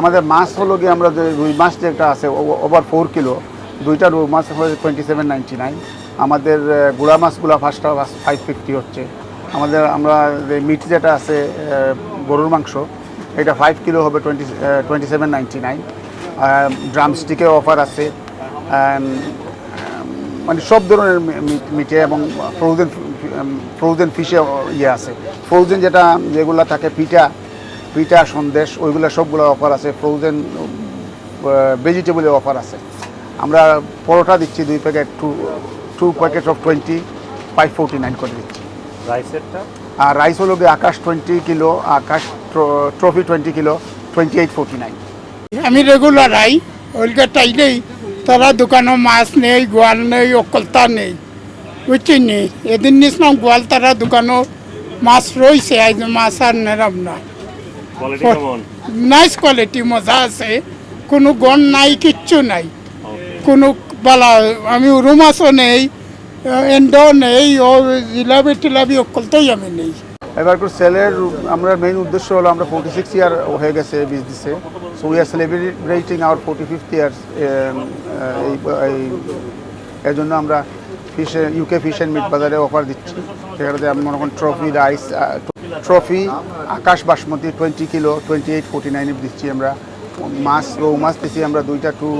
আমাদের মাছ হলো গিয়ে আমরা যে রুই মাছ যেটা আছে ওভার ফোর কিলো দুইটা রুই মাছ হচ্ছে টোয়েন্টি সেভেন নাইনটি নাইন আমাদের গুড়া মাছগুলো ফার্স্টটা ফাইভ ফিফটি হচ্ছে। আমাদের, আমরা যে মিট যেটা আছে গরুর মাংস, এটা ফাইভ কিলো হবে twenty twenty seven ninety nine ড্রামস্টিকে offer আছে। মানে সব ধরনের মিটে এবং ফ্রোজেন ফ্রোজেন ফিশে ইয়ে আছে। ফ্রোজেন যেটা, যেগুলো থাকে পিঠা পিঠা সন্দেশ ওইগুলো সবগুলো অফার আছে। ফ্রোজেন ভেজিটেবলের অফার আছে। আমরা পরোটা দিচ্ছি দুই packet two two packet of twenty five forty nine করে দিচ্ছি। রাইসেরটা আর রাইস হলো গিয়ে Akash twenty kilo Akash trophy twenty kilo twenty eight forty nine আমি রেগুলার আই ওইটা টাইলেই তারা দোকানে মাছ নেই গোয়াল নেই অকলতা নেই। বুঝছেন নি? এদিন না গোয়াল তারা দোকানও মাছ রয়েছে আজ মাছ আর নেরাম না। নাইস কোয়ালিটি মজা আছে। কোনো গন নাই কিচ্ছু নাই। কোনো বালা আমি উরু মাছও নেই এন্ডও নেই ও জিলাপি টিলাপি অকলতাই আমি নেই। এবার করে সেলের আমরা মেইন উদ্দেশ্য হলো আমরা ফোর্টি সিক্স ইয়ার হয়ে গেছে বিজনেসে so we are celebrating our forty fifth years এই এই জন্য আমরা fish UK fish and meat বাজারে অফার দিচ্ছি। সেখানে আমি মনে করেন trophy rice trophy Akash basmati twenty kilo twenty eight forty নাইনে দিচ্ছি আমরা। মাছ, রৌ মাছ দিচ্ছি আমরা দুইটা টু,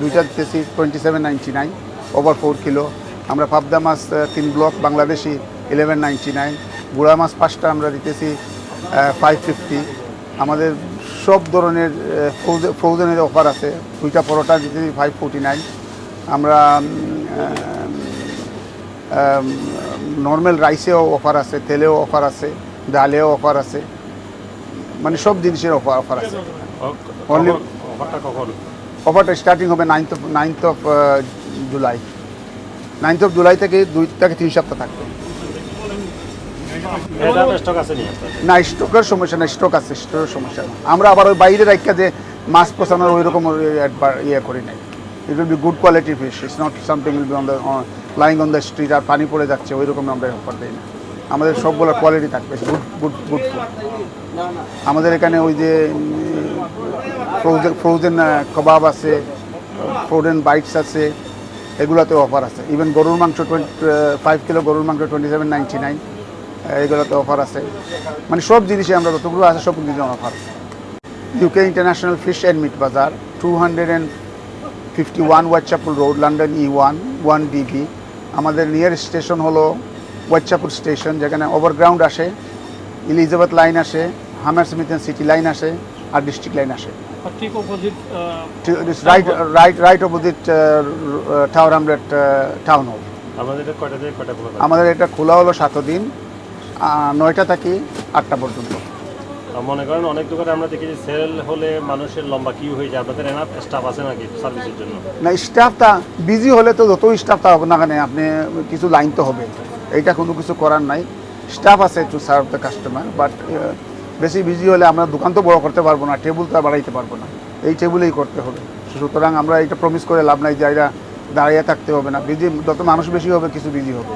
দুইটা দিতেছি twenty seven ninety nine over four kilo আমরা পাবদা মাছ তিন block Bangladeshi eleven ninety nine গুড়া মাছ পাঁচটা আমরা দিতেছি ফাইভ ফিফটি আমাদের সব ধরনের ফ্রোজেনের অফার আছে। দুইটা পরোটা দিতেছি ফাইভ ফোর্টি নাইন আমরা নর্মাল রাইসেও অফার আছে তেলেও অফার আছে ডালেও অফার আছে মানে সব জিনিসের অফার অফার আছে। Only- অফারটা স্টার্টিং হবে ninth of ninth of July ninth of July থেকে দুই থেকে তিন সপ্তাহ থাকবে। নি? স্টকের সমস্যা না স্টক আছে স্টকের সমস্যা না আমরা আবার ওই বাইরে রাখা যে মাছ পচানোর ওই রকম ইয়ে করি নাই। It will be good quality fish it's not something will be on the lying on the street আর পানি পড়ে যাচ্ছে ওই রকম আমরা অফার দিই না। আমাদের সবগুলো কোয়ালিটি থাকবে গুড গুড গুড আমাদের এখানে ওই যে ফ্রোজেন ফ্রোজেন কবাব আছে ফ্রোজেন বাইটস আছে এগুলোতে অফার আছে। ইভেন গরুর মাংস টোয়েন্টি ফাইভ কিলো গরুর মাংস টোয়েন্টি সেভেন নাইনটি নাইন এগুলোতে অফার আছে। মানে সব জিনিসে আমরা যতগুলো আছে সব কিছু offer UK international fish and meat bazaar two hundred and fifty one Whitechapel road London E one one DB আমাদের নিয়ার স্টেশন হলো ওয়াইচাপুর স্টেশন যেখানে ওভারগ্রাউন্ড আসে ইলিজাবেথ লাইন আসে হামার স্মিথেন সিটি লাইন আসে আর ডিস্ট্রিক্ট লাইন আসে। ঠিক opposite right right right opposite town hamlet town hall আমাদের এটা কয়টা থেকে কয়টা খোলা থাকে? আমাদের এটা খোলা হলো সাত দিন নয়টা থাকি আটটা পর্যন্ত। মনে করেন অনেক দোকানে আমরা দেখি যে সেল হলে মানুষের লম্বা কিউ হয়ে যায়। আপনাদের এনাফ স্টাফ আছে নাকি সার্ভিসের জন্য? না স্টাফটা বিজি হলে তো যতই স্টাফ থাকুক না কেন, আপনি কিছু লাইন তো হবে। এইটা কোনো কিছু করার নাই। স্টাফ আছে to serve the customer but বেশি বিজি হলে আমরা দোকান তো বড় করতে পারব না টেবিল তো বাড়াইতে পারব না। এই টেবিলেই করতে হবে। সুতরাং আমরা এটা প্রমিস করে লাভ নাই যে এরা দাঁড়িয়ে থাকতে হবে না। বিজি যত মানুষ বেশি হবে, কিছু বিজি হবে।